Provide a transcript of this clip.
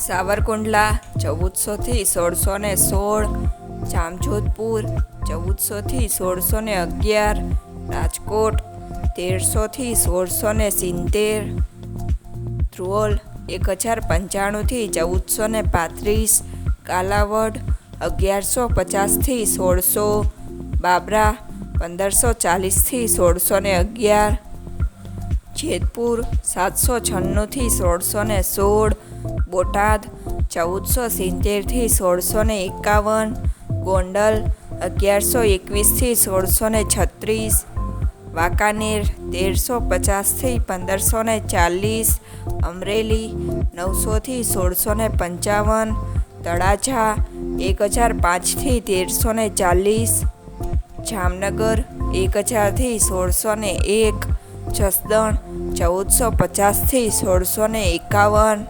સાવરકુંડલા, ચૌદસોથી સોળસો ને સોળ, જામજોધપુર, ચૌદસોથી સોળસો ને અગિયાર, રાજકોટ, તેરસોથી સોળસો ને સિત્તેર ધ્રોલ એક હજાર પંચાણુંથી ચૌદસો ને પાંત્રીસ, કાલાવડ, અગિયારસો પચાસથી સોળસો, બાબરા, પંદરસો ચાલીસથી સોળસો ને અગિયાર જેતપુર, સાતસો છન્નુંથી સોળસો ને સોળ, બોટાદ, ચૌદસો સિત્તેરથી સોળસો ને એકાવન, ગોંડલ, અગિયારસો એકવીસથી સોળસો ને છત્રીસ, વાંકાનેર, તેરસો પચાસથી પંદરસો ને ચાલીસ, અમરેલી, નવસોથી સોળસો ને પંચાવન, તળાજા, એક હજાર પાંચથી તેરસો ને ચાલીસ, જામનગર, એક હજારથી સોળસો ને એક જસદણ ચૌદસો પચાસથી સોળસો ને એકાવન.